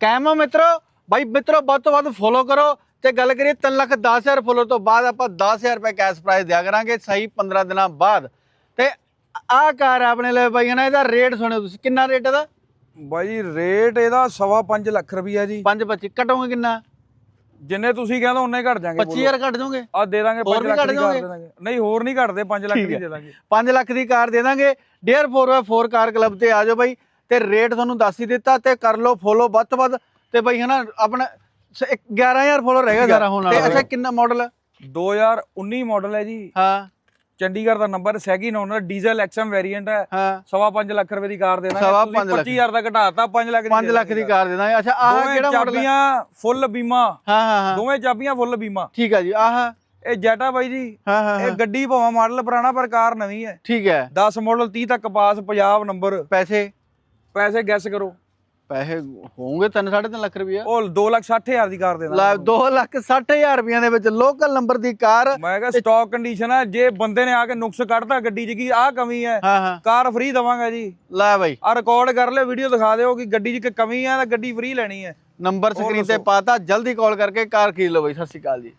ਕਾਇਮ ਆ ਮਿੱਤਰੋ। ਬਾਈ ਮਿੱਤਰੋ ਵੱਧ ਤੋਂ ਵੱਧ ਫੋਲੋ ਕਰੋ। ਤੇ ਗੱਲ ਕਰੀਏ 3 ਲੱਖ 10000 ਫੋਲੋ ਤੋਂ ਬਾਅਦ ਆਪਾਂ 10000 ਰੁਪਏ ਕੈਸ਼ ਪ੍ਰਾਈਜ਼ ਦਿਆ ਕਰਾਂਗੇ ਸਹੀ 15 ਦਿਨਾਂ ਬਾਅਦ। ਤੇ ਆਹ ਕਾਰ ਆਪਣੇ ਲਈ ਬਾਈ ਨਾ ਇਹਦਾ ਰੇਟ ਸੁਣਿਓ ਤੁਸੀਂ। ਕਿੰਨਾ ਰੇਟ ਇਹਦਾ? ਬਾਈ ਰੇਟ ਇਹਦਾ ਸਵਾ ਪੰਜ ਲੱਖ ਰੁਪਈਆ ਜੀ। 525 ਕਟੋਗੇ ਕਿੰਨਾ? ਜਿੰਨੇ ਤੁਸੀਂ ਕਹਿੰਦਾ ਉਹਨੇ ਘਟ ਜਾਾਂਗੇ 25000 ਕੱਟ ਦੋਗੇ ਆ ਦੇ ਦਾਂਗੇ ਹੋਰ 5 ਵੀ ਲੱਖ ਘੱਟ ਦੀ ਕਾਰ ਜਾਓਗੇ? ਦੇ ਦਾਂਗੇ। ਨਹੀਂ ਹੋਰ ਨਹੀਂ ਘਟਦੇ 5 ਲੱਖ ਦੀ। ਦੇ ਦਾਂਗੇ। 5 ਲੱਖ ਦੀ ਕਾਰ ਦੇ ਦਾਂਗੇ। ਡੇਅਰ 4x4 ਕਾਰ ਕਲੱਬ ਤੇ ਆ ਜਾਓ ਬਾਈ। ਤੇ ਰੇਟ ਤੁਹਾਨੂੰ ਦੱਸ ਹੀ ਦਿੱਤਾ ਤੇ ਕਰ ਲਓ ਫੋਲੋ ਵੱਧ ਤੋਂ ਵੱਧ ਤੇ ਬਾਈ ਹਨਾ ਆਪਣਾ ਸ- ਇੱਕ 11000 ਫੋਲੋ ਰਹੇਗਾ ਠੀਕ ਹੈ, ਸਾਰਾ ਹੁਣ ਤੇ ਅੱਛਾ ਅੱਛਾ ਕਿੰਨਾ ਮਾਡਲ 2019 ਮਾਡਲ ਹੈ ਜੀ। ਹਾਂ। ਚੰਡੀਗੜ੍ਹ ਦਾ number second owner diesel XM variant ਹੈ। ਹਾਂ। ਸਵਾ 5 ਲੱਖ ਰੁਪਏ ਦੀ ਕਾਰ ਦੇ ਦਾਂਗੇ। ਸਵਾ ਤੁਸੀਂ ਪੰਜ ਲੱਖ। 25000 ਦਾ ਘਟਾਤਾ 5 ਲੱਖ ਦੀ 5 ਲੱਖ ਦੀ ਕਾਰ ਦੇ ਦਾਂਗੇ। ਅੱਛਾ ਆਹ ਕਿਹੜਾ ਮਾਡਲ ਹੈ? ਚਾਬੀਆਂ ਫੁੱਲ ਬੀਮਾ। ਹਾਂ ਹਾਂ ਹਾਂ। ਦੋਵੇਂ ਚਾਬੀਆਂ ਫੁੱਲ ਬੀਮਾ। ਠੀਕ ਹੈ ਜੀ ਆਹ। ਇਹ ਜੈਟਾ ਬਾਈ ਜੀ। ਹਾਂ ਹਾਂ ਇਹ ਹਾਂ। ਗੱਡੀ ਭਾਵੇਂ ਮਾਡਲ ਪੁਰਾਣਾ ਪਰ ਕਾਰ ਨਵੀਂ ਹੈ। ਠੀਕ ਹੈ। 10 ਮਾਡਲ 30 ਤੱਕ ਪਾਸ ਪੰਜਾਬ ਨੰਬਰ ਪੈਸੇ। ਪੈਸੇ ਗੈਸ ਕਰੋ। ਪੈਸੇ ਹੋਣਗੇ 3 3.5 ਲੱਖ ਰੁਪਇਆ ਉਹ 260000 ਦੀ ਕਾਰ ਦੇ ਲੈ ਦਾਂਗੇ 2 ਲੱਖ 60000 ਰੁਪਈਆਂ ਦੇ ਵਿੱਚ ਲੋਕਲ ਨੰਬਰ ਦੀ ਕਾਰ ਮੈਂ ਕਿਹਾ ਸਟਾਕ ਕੰਡੀਸ਼ਨ ਹੈ ਜੇ ਬੰਦੇ ਨੇ ਆ ਕੇ ਨੁਕਸ ਕੱਢਤਾ ਗੱਡੀ 'ਚ ਕੀ ਆਹ ਕਮੀ ਹੈ? ਕਾਰ ਫ੍ਰੀ ਦਵਾਂਗਾ ਜੀ। ਲੈ ਬਾਈ। ਆ ਰਿਕਾਰਡ ਕਰ ਲਿਓ ਵੀਡੀਓ ਦਿਖਾ ਦਿਓ ਕਿ ਗੱਡੀ 'ਚ ਕੋਈ ਕਮੀ ਹੈ ਤਾਂ ਗੱਡੀ ਫ੍ਰੀ ਲੈਣੀ ਹੈ। ਨੰਬਰ ਸਕਰੀਨ ਤੇ। ਪਾਤਾ ਜਲਦੀ ਕਾਲ ਕਰਕੇ ਕਾਰ ਖਰੀਦ ਲਓ ਬਾਈ ਸਤਿ ਸ਼੍ਰੀ ਅਕਾਲ ਜੀ।